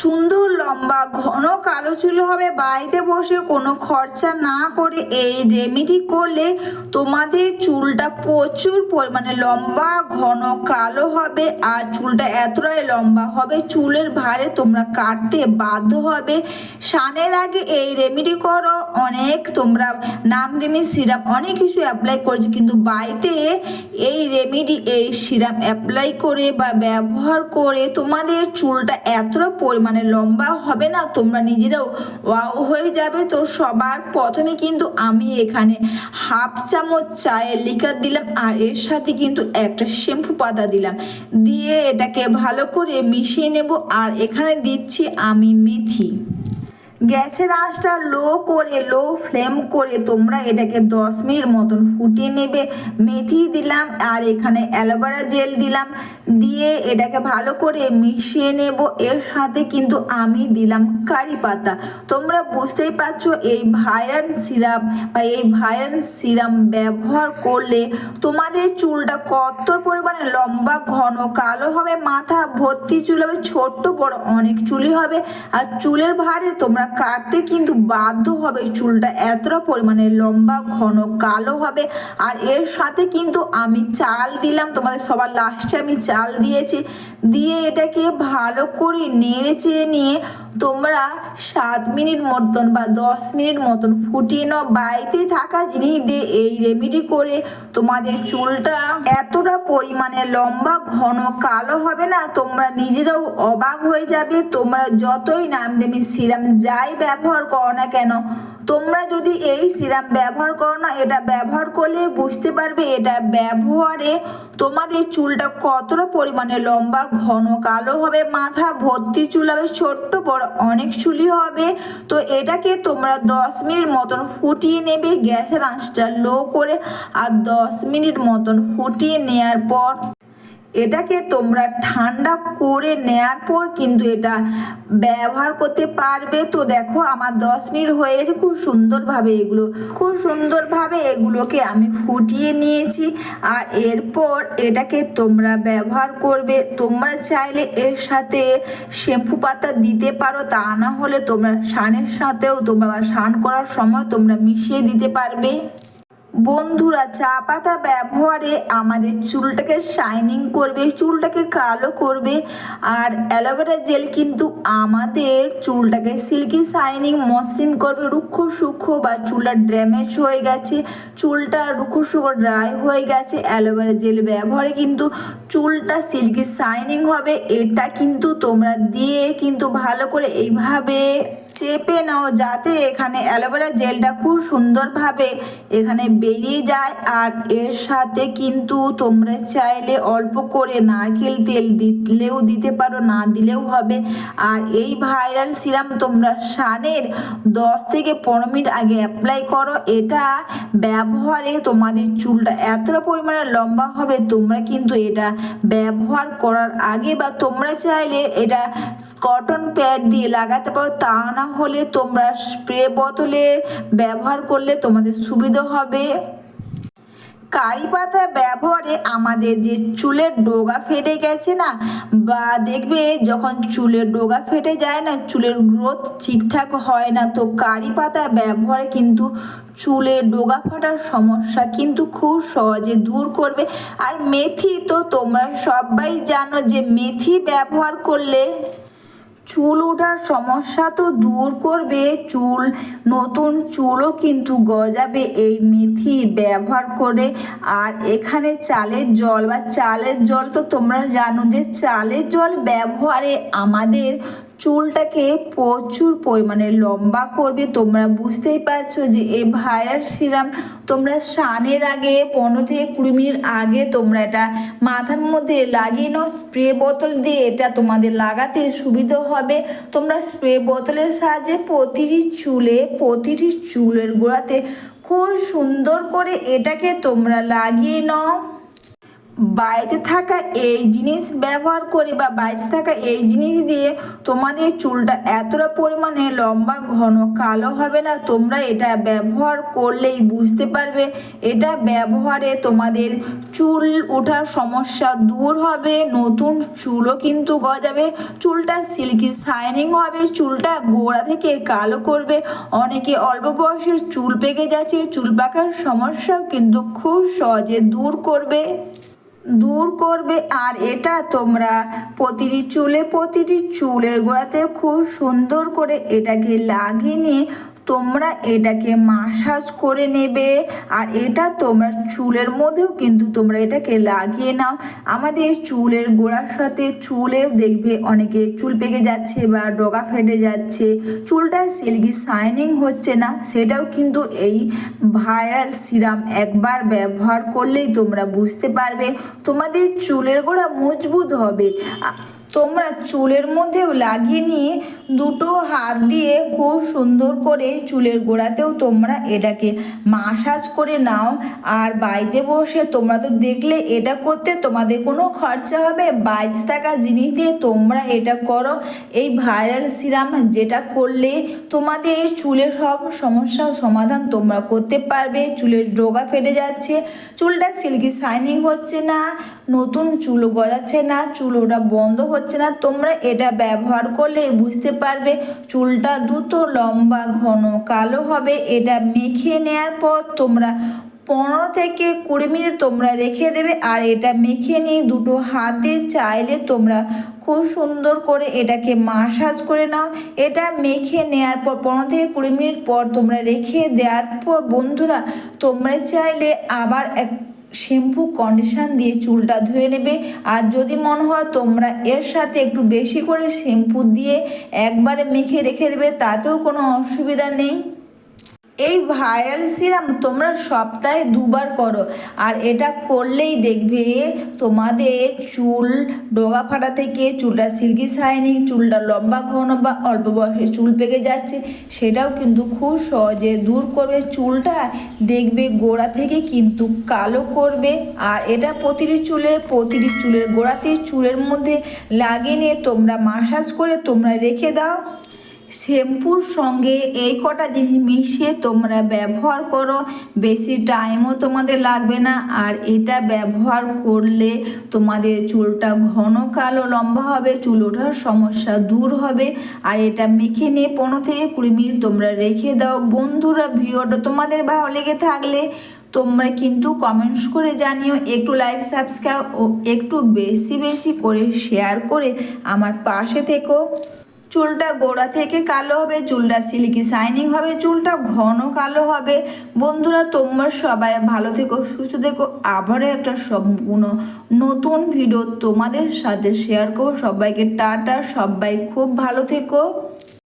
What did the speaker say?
সুন্দর লম্বা, ঘন কালো চুল হবে। বাড়িতে বসে কোনো খরচা না করে এই রেমেডি করলে তোমাদের চুলটা প্রচুর পরিমাণে লম্বা, ঘন, কালো হবে আর চুলটা এতটাই লম্বা হবে, চুলের ভারে তোমরা কাটতে বাধ্য হবে। সানের আগে এই রেমেডি করো। অনেক তোমরা নামদিমি সিরাম, অনেক কিছু অ্যাপ্লাই করেছি, কিন্তু বাড়িতে এই রেমেডি এই সিরাম অ্যাপ্লাই করে বা ব্যবহার করে তোমাদের চুলটা এতটা পরিমাণে লম্বা হবে না, তোমরা নিজেরাও ওয়াও হয়ে যাবে। তো সবার প্রথমে কিন্তু আমি এখানে হাফ চামচ চায়ের লিকার দিলাম আর এর সাথে কিন্তু একটা শ্যাম্পু পাতা দিলাম। দিয়ে এটাকে ভালো করে মিশিয়ে নেব আর এখানে দিচ্ছি আমি মেথি। গ্যাসের আঁচটা লো করে, লো ফ্লেম করে তোমরা এটাকে দশ মিনিট মতন ফুটিয়ে নেবে। মেথি দিলাম আর এখানে অ্যালোভেরা জেল দিলাম। দিয়ে এটাকে ভালো করে মিশিয়ে নেব। এর সাথে কিন্তু আমি দিলাম কারি পাতা। তোমরা বুঝতেই পারছ, এই ভাইরাল সিরাপ বা এই ভাইরাল সিরাম ব্যবহার করলে তোমাদের চুলটা কত পরিমাণে লম্বা, ঘন, কালো হবে, মাথা ভর্তি চুল হবে, ছোট্ট, বড় অনেক চুলই হবে। আর চুলের ভারে তোমরা কাটতে কিন্তু বাধ্য হবে। চুলটা এতটা পরিমাণে লম্বা, ঘন, কালো হবে। আর এর সাথে কিন্তু আমি চাল দিলাম। তোমাদের সবার লাস্টে আমি চাল দিয়েছি। দিয়ে এটাকে ভালো করে নেড়ে চেড়ে নিয়ে তোমরা সাত মিনিট মতন বা দশ মিনিট মতন ফুটিয়ে নাও। বাড়িতে থাকা জিনিস দিয়ে এই রেমেডি করে তোমাদের চুলটা এতটা পরিমাণে লম্বা, ঘন, কালো হবে না, তোমরা নিজেরাও অবাক হয়ে যাবে। তোমরা যতই নাম দেমি সিরাম যাই ব্যবহার করো না কেন তোমরা যদি এই সিরাম ব্যবহার করো না, এটা ব্যবহার করলে বুঝতে পারবে এটা ব্যবহারে তোমাদের চুলটা কতটা পরিমাণে লম্বা, ঘন, কালো হবে, মাথা ভর্তি চুল হবে, ছোট্ট, বড় অনেক চুলই হবে। তো এটাকে তোমরা দশ মিনিট মতন ফুটিয়ে নেবে, গ্যাসের আঁচটা লো করে, আর দশ মিনিট মতন ফুটিয়ে নেওয়ার পর এটাকে তোমরা ঠান্ডা করে নেয়ার পর কিন্তু এটা ব্যবহার করতে পারবে। তো দেখো, আমার দশ মিনিট হয়ে গেছে, খুব সুন্দরভাবে এগুলো, খুব সুন্দরভাবে এগুলোকে আমি ফুটিয়ে নিয়েছি। আর এরপর এটাকে তোমরা ব্যবহার করবে। তোমরা চাইলে এর সাথে শ্যাম্পু পাতা দিতে পারো, তা না হলে তোমরা সানের সাথেও তোমরা স্নান করার সময় তোমরা মিশিয়ে দিতে পারবে। বন্ধুরা চা পাতা ব্যবহারে আমাদের চুলটাকে শাইনিং করবে, চুলটাকে কালো করবে। আর অ্যালোভেরা জেল কিন্তু আমাদের চুলটাকে সিল্কি শাইনিং মসৃণ করবে। রুক্ষ, সূক্ষ্ম বা চুলটা ড্যামেজ হয়ে গেছে, চুলটা রুক্ষ, সূক্ষ্ম ড্রাই হয়ে গেছে। অ্যালোভেরা জেল ব্যবহারে কিন্তু চুলটা সিল্কি শাইনিং হবে। এটা কিন্তু তোমরা দিয়ে কিন্তু ভালো করে এইভাবে চেপে নাও যাতে এখানে অ্যালোভেরা জেলটা খুব সুন্দরভাবে এখানে বেরিয়ে যায়। আর এর সাথে কিন্তু তোমরা চাইলে অল্প করে নারকেল তেল দিলেও দিতে পারো, না দিলেও হবে। আর এই ভাইরাল সিরাম তোমরা সানের দশ থেকে পনেরো মিনিট আগে অ্যাপ্লাই করো। এটা ব্যবহারে তোমাদের চুলটা এতটা পরিমাণে লম্বা হবে, তোমরা কিন্তু এটা ব্যবহার করার আগে বা তোমরা চাইলে এটা কটন প্যাড দিয়ে লাগাতে পারো। তা না হলে তোমরা স্প্রে বোতলে ব্যবহার করলে তোমাদের সুবিধা হবে। কারি পাতা ব্যবহারে আমাদের যে চুলের ডোগা ফেটে গেছে না, বা দেখবে যখন চুলের ডোগা ফেটে যায় না, চুলের গ্রোথ ঠিকঠাক হয় না, তো কারি পাতা ব্যবহারে কিন্তু চুলের ডোগা ফাটার সমস্যা কিন্তু খুব সহজে দূর করবে। আর মেথি তো তোমরা সবাই জানো যে মেথি ব্যবহার করলে চুল ওঠার সমস্যা তো দূর করবে, চুল, নতুন চুলও কিন্তু গজাবে এই মেথি ব্যবহার করে। আর এখানে চালের জল, বা চালের জল তো তোমরা জানো যে চালের জল ব্যবহারে আমাদের চুলটাকে প্রচুর পরিমাণে লম্বা করবে। তোমরা বুঝতেই পারছ যে এই ভাইরাল সিরাম তোমরা স্নানের আগে পনেরো থেকে কুড়ি মিনিট আগে তোমরা এটা মাথার মধ্যে লাগিয়ে নাও, স্প্রে বোতল দিয়ে এটা তোমাদের লাগাতে সুবিধা হবে। তোমরা স্প্রে বোতলের সাহায্যে প্রতিটি চুলে, প্রতিটি চুলের গোড়াতে খুব সুন্দর করে এটাকে তোমরা লাগিয়ে নাও। বাড়িতে থাকা এই জিনিস ব্যবহার করে বা বাড়িতে থাকা এই জিনিস দিয়ে তোমাদের চুলটা এতটা পরিমাণে লম্বা, ঘন, কালো হবে না। তোমরা এটা ব্যবহার করলেই বুঝতে পারবে। এটা ব্যবহারে তোমাদের চুল ওঠার সমস্যা দূর হবে। নতুন চুলও কিন্তু গজাবে। চুলটা সিল্কি শাইনিং হবে। চুলটা গোড়া থেকে কালো করবে। অনেকে অল্প বয়সে চুল পেকে যাচ্ছে। চুল পাকার সমস্যাও কিন্তু খুব সহজে দূর করবে। দূর করবে। আর এটা তোমরা প্রতিটি চুলে, প্রতিটি চুলের গোড়াতে খুব সুন্দর করে এটাকে লাগিয়ে নিয়ে তোমরা এটাকে মাসাজ করে নেবে আর এটা তোমরা চুলের মধ্যেও কিন্তু তোমরা এটাকে লাগিয়ে নাও। আমাদের চুলের গোড়ার সাথে চুলেও দেখবে অনেকে চুল পেকে যাচ্ছে বা ডগা ফেটে যাচ্ছে। চুলটা সিল্কি শাইনিং হচ্ছে না, সেটাও কিন্তু এই ভাইরাল সিরাম একবার ব্যবহার করলেই তোমরা বুঝতে পারবে। তোমাদের চুলের গোড়া মজবুত হবে। তোমরা চুলের মধ্যেও লাগিয়ে নিয়ে দুটো হাত দিয়ে খুব সুন্দর করে চুলের গোড়াতেও তোমরা এটাকে মাসাজ করে নাও। আর বাড়িতে বসে তোমরা তো দেখলে এটা করতে তোমাদের কোনো খরচা হবে। বাইরে থাকা জিনিস দিয়ে তোমরা এটা করো। এই ভাইরাল সিরাম যেটা করলে তোমাদের চুলের সব সমস্যার সমাধান তোমরা করতে পারবে। চুলের ডোগা ফেটে যাচ্ছে। চুলটা সিল্কি শাইনিং হচ্ছে না। নতুন চুল গজাচ্ছে না চুল ওটা বন্ধ হচ্ছে না। তোমরা এটা ব্যবহার করলে বুঝতে পারবে, চুলটা দ্রুত লম্বা, ঘন, কালো হবে। এটা মেখে নেওয়ার পর তোমরা পনেরো থেকে কুড়ি মিনিট তোমরা রেখে দেবে আর এটা মেখে নিয়ে দুটো হাতে চাইলে তোমরা খুব সুন্দর করে এটাকে মাসাজ করে নাও। এটা মেখে নেওয়ার পর পনেরো থেকে কুড়ি মিনিট পর তোমরা রেখে দেওয়ার পর বন্ধুরা তোমরা চাইলে আবার এক শ্যাম্পু কন্ডিশন দিয়ে চুলটা ধুয়ে নেবে। আর যদি মনে হয় তোমরা এর সাথে একটু বেশি করে শ্যাম্পু দিয়ে একবারে মেখে রেখে দেবে, তাতেও কোনো অসুবিধা নেই। এই ভাইরাল সিরাম তোমরা সপ্তাহে দুবার করো। আর এটা করলেই দেখবে তোমাদের চুল ডোগা ফাটা থেকে চুলটা সিল্কি শাইনিং চুলটা লম্বা ঘন বা অল্প বয়সে চুল পেকে যাচ্ছে, সেটাও কিন্তু খুব সহজে দূর করবে। চুলটা দেখবে গোড়া থেকে কিন্তু কালো করবে। আর এটা প্রতিটি চুলে, প্রতিটি চুলের গোড়াতে চুলের মধ্যে লাগিয়ে নিয়ে তোমরা মাসাজ করে তোমরা রেখে দাও। শ্যাম্পুর সঙ্গে এই কটা জিনিস মিশিয়ে তোমরা ব্যবহার করো। বেশি টাইমও তোমাদের লাগবে না। আর এটা ব্যবহার করলে তোমাদের চুলটা ঘন কালো লম্বা হবে, চুল ওঠার সমস্যা দূর হবে। আর এটা মেখে নিয়ে পনেরো থেকে কুড়ি মিনিট তোমরা রেখে দাও। বন্ধুরা, ভিডিওটা তোমাদের ভালো লেগে থাকলে তোমরা কিন্তু কমেন্টস করে জানিও। একটু লাইক সাবস্ক্রাইব ও একটু বেশি বেশি করে শেয়ার করে আমার পাশে থেকো। চুলটা গোড়া থেকে কালো হবে, চুলটা সিল্কি শাইনিং হবে, চুলটা ঘন কালো হবে। বন্ধুরা, তোমরা সবাই ভালো থেকো, সুস্থ থেকো। আবারও একটা সম্পূর্ণ নতুন ভিডিও তোমাদের সাথে শেয়ার করো সবাইকে টাটা, সবাই খুব ভালো থেকো।